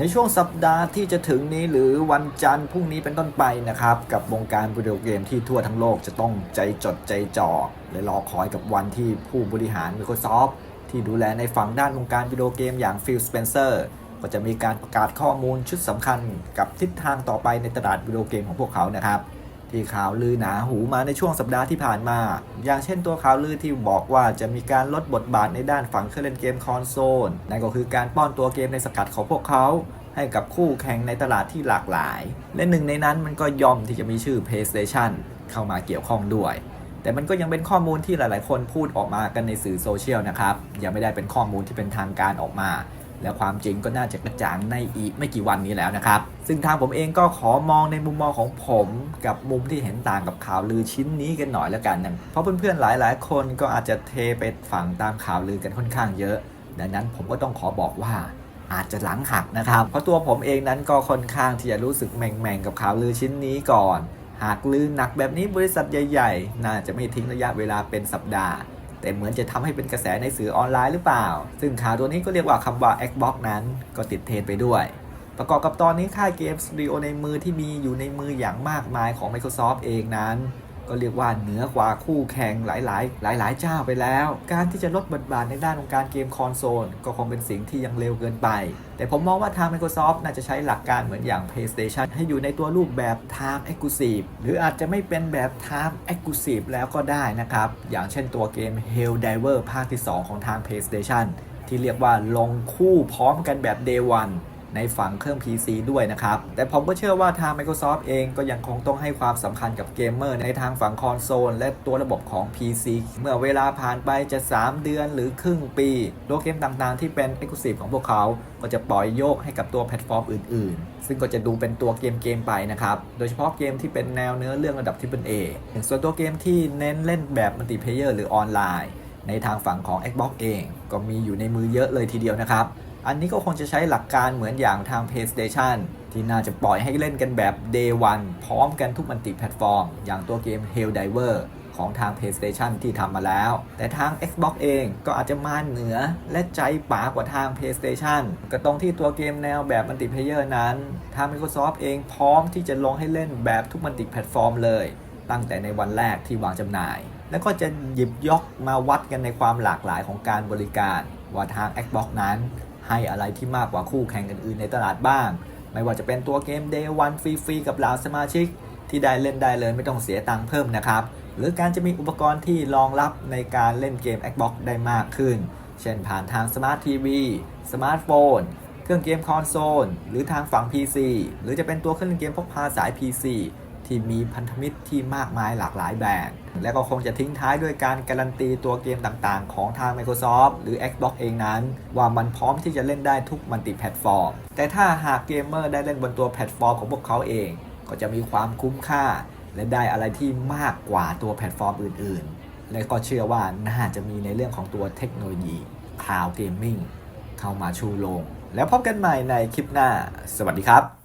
ในช่วงสัปดาห์ที่จะถึงนี้หรือวันจันทร์พรุ่งนี้เป็นต้นไปนะครับ กับวงการวิดีโอเกมที่ทั่วทั้งโลกจะต้องใจจดใจจ่อและรอคอยกับวันที่ผู้บริหาร Microsoft ที่ดูแลในฝั่งด้านวงการวิดีโอเกมอย่างฟิลสเปนเซอร์ก็จะมีการประกาศข้อมูลชุดสำคัญกับทิศทางต่อไปในตลาดวิดีโอเกมของพวกเขานะครับ ที่ข่าวลือหนาหูมาในช่วงสัปดาห์ที่ผ่านมา อย่างเช่นตัวข่าวลือที่บอกว่าจะมีการลดบทบาทในด้านฝั่งเครื่องเล่นเกมคอนโซล นั่นก็คือการป้อนตัวเกมในสกัดของพวกเขา ให้กับคู่แข่งในตลาดที่หลากหลาย และหนึ่งในนั้นมันก็ยอมที่จะมีชื่อ PlayStation เข้ามาเกี่ยวข้องด้วย แต่มันก็ยังเป็นข้อมูลที่หลาย ๆ คนพูดออกมากันในสื่อโซเชียลนะครับ ยังไม่ได้เป็นข้อมูลที่เป็นทางการออกมา และความจริงก็น่าจะกระจ่างในอีกไม่กี่วันนี้แล้วนะครับ ซึ่งทางผมเองก็ขอมองในมุมมองของผมกับมุมที่เห็นต่างกับข่าวลือชิ้นนี้กันหน่อยแล้วกันนะเพราะเพื่อนๆหลายๆ คนก็อาจจะเทไปฝั่งตามข่าวลือกันค่อนข้างเยอะ ดังนั้นผมก็ต้องขอบอกว่าอาจจะหลังหักนะครับ เพราะตัวผมเองนั้นก็ค่อนข้างที่จะรู้สึกแม่งๆกับข่าวลือชิ้นนี้ก่อน หากลือหนักแบบนี้บริษัทใหญ่ ๆ น่าจะไม่ทิ้งระยะเวลาเป็นสัปดาห์ แต่เหมือนจะทำให้เป็นกระแสในสื่อออนไลน์หรือเปล่า ซึ่งข่าวตัวนี้ก็เรียกว่าคำว่า Xbox นั้นก็ติดเทรนไปด้วย ประกอบกับตอนนี้ค่ายเกมสตูดิโอในมือที่มีอยู่ในมืออย่างมากมายของ Microsoft เองนั้น ก็เรียกว่าเหนือกว่าคู่แข่งหลาย ๆ หลาย ๆ เจ้าไปแล้ว การที่จะลดบทบาทในด้านของการเกมคอนโซลก็คงเป็นสิ่งที่ยังเร็วเกินไป แต่ผมมองว่าทาง Microsoft น่าจะใช้หลักการเหมือนอย่าง PlayStation ให้อยู่ในตัวรูปแบบ Time Exclusive หรืออาจจะไม่เป็นแบบ Time Exclusive แล้วก็ได้นะครับ อย่างเช่นตัวเกม Helldiver ภาคที่ 2 ของทาง PlayStation ที่เรียกว่าลงคู่พร้อมกันแบบ Day One ในฝั่งเครื่อง PC ด้วยนะครับ แต่ผมก็เชื่อว่าทาง Microsoft เองก็ยังคงต้องให้ความสำคัญกับเกมเมอร์ในทางฝั่งคอนโซลและตัวระบบของ PC เมื่อเวลาผ่านไปจะ 3 เดือนหรือครึ่งปีตัวเกมต่างๆ ที่เป็น Exclusive ของพวกเขา ก็จะปล่อยโยกให้กับตัวแพลตฟอร์มอื่นๆ ซึ่งก็จะดูเป็นตัวเกมเกมๆไปนะครับ โดยเฉพาะเกมที่เป็นแนวเนื้อเรื่องระดับ Triple A ส่วนตัวเกมที่เน้นเล่นแบบมัลติเพเยอร์หรือออนไลน์ ในทางฝั่งของ Xbox เอง ก็มีอยู่ในมือเยอะเลยทีเดียวนะครับ อันนี้ก็คงจะใช้หลักการเหมือนอย่างทาง PlayStation ที่น่าจะปล่อยให้เล่นกันแบบ Day One พร้อมกันทุกมันติแพลตฟอร์ม อย่างตัวเกม Helldiver ของทาง PlayStation ที่ทำมาแล้ว แต่ทาง Xbox เองก็อาจจะมาเหนือและใจป๋ากว่าทาง PlayStation ก็ตรงที่ตัวเกมแนวแบบมัลติเพเยอร์นั้น ทาง Microsoft เองพร้อมที่จะลงให้เล่นแบบทุกมันติแพลตฟอร์มเลย ตั้งแต่ในวันแรกที่วางจำหน่าย แล้วก็จะหยิบยกมาวัดกันในความหลากหลายของการบริการ ว่าทาง Xbox นั้น ให้อะไรที่มากกว่าคู่แข่งอื่นๆในตลาดบ้าง ไม่ว่าจะเป็นตัวเกม Day One ฟรีๆกับเหล่าสมาชิก ที่ได้เล่นได้เลยไม่ต้องเสียตังค์เพิ่มนะครับ หรือการจะมีอุปกรณ์ที่รองรับในการเล่นเกม Xbox ได้มากขึ้น เช่นผ่านทางสมาร์ททีวีสมาร์ทโฟนเครื่องเกมคอนโซลหรือทางฝั่ง PC หรือจะเป็นตัวเครื่องเล่นเกมพกพาสาย PC ที่มีพันธมิตรที่มากมายหลากหลายแบรนด์ และก็คงจะทิ้งท้ายด้วยการการันตีตัวเกมต่างๆ ของทาง Microsoft หรือ Xbox เองนั้น ว่ามันพร้อมที่จะเล่นได้ทุกมัลติแพลตฟอร์ม แต่ถ้าหากเกมเมอร์ได้เล่นบนตัวแพลตฟอร์มของพวกเขาเอง ก็จะมีความคุ้มค่า และได้อะไรที่มากกว่าตัวแพลตฟอร์มอื่น ๆ และก็เชื่อว่าน่าจะมีในเรื่องของตัวเทคโนโลยีคลาวด์เกมมิ่งเข้ามาชูโรงแล้วพบกันใหม่ในคลิปหน้า สวัสดีครับ